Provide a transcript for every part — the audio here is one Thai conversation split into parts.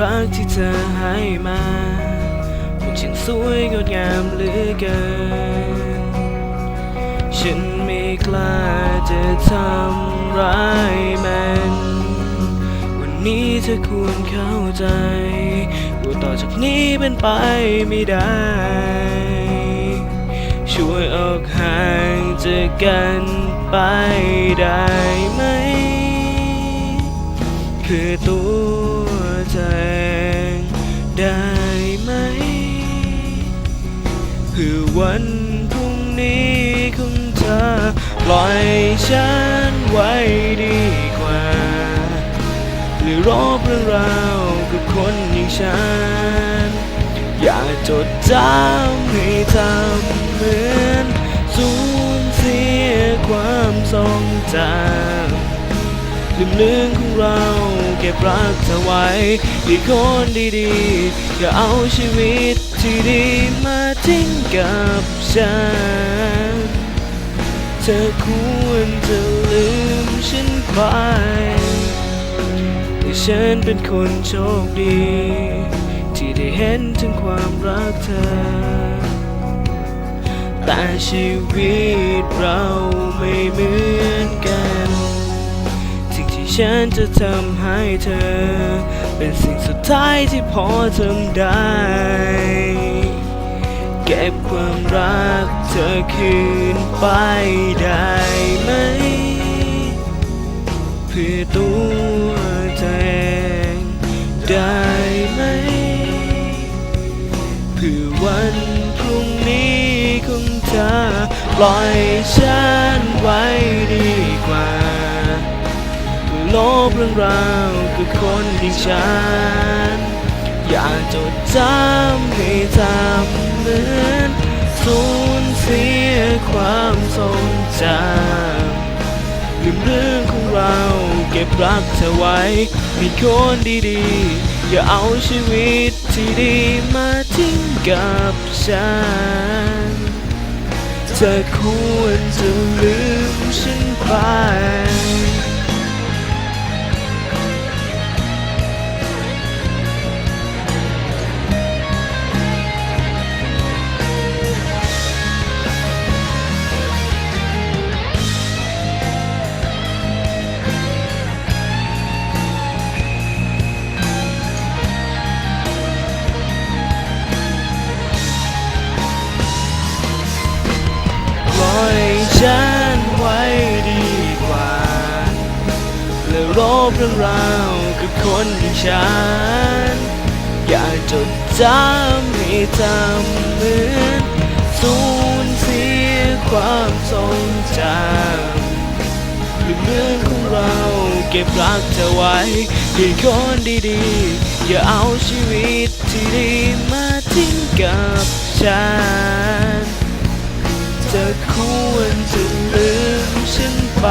รักที่เธอให้มามันช่างสวยงดงามเหลือเกิน ฉันไม่กล้าจะทำร้ายมัน วันนี้เธอควรเข้าใจว่าต่อจากนี้เป็นไปไม่ได้ ช่วยออกห่างจากกันไปได้ไหม คือตัว เธอเองได้ไหม เพื่อวันพรุ่งนี้ของเธอ ปล่อยฉันไว้ดีกว่า หรือรบเรื่องราวกับคนอย่างฉัน อย่าจดจำให้ทำเหมือนสูญเสียความทรงจำลืมเรื่องของเรา เก็บรักเธอไว้อีคนดีๆอย่าเอาชีวิตที่ดีมาทิ้งกับฉัน เธอควรจะลืมฉันไปแต่ฉันเป็นคนโชคดี ที่ได้เห็นถึงความรักเธอ แต่ชีวิตเราไม่เหมือนกัน ฉันจะทำให้เธอ เป็นสิ่งสุดท้ายที่พอทำได้ เก็บความรักเธอคืนไปได้ไหม เพื่อตัวเธอเองได้ไหม เพื่อวันพรุ่งนี้ของเธอ ปล่อยฉันไว้ ลบเรื่องราวกับคนที่ฉัน อย่าจดจำให้ทำเหมือนสูญเสียความทรงจำลืมเรื่องของเราเก็บรักเธอไว้มีคนดีๆ อย่าเอาชีวิตที่ดีมาทิ้งกับฉัน เธอควรจะลืมฉันไป บเรื่องราวกับคนอย่างฉัน อย่าจดจำให้ทำเหมือนสูญเสียความทรงจำลืมเรื่องของเราเก็บรักเธอไว้ให้คนดีๆ อย่าเอาชีวิตที่ดีมาทิ้งกับฉัน เธอควรจะลืมฉันไป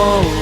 Oh.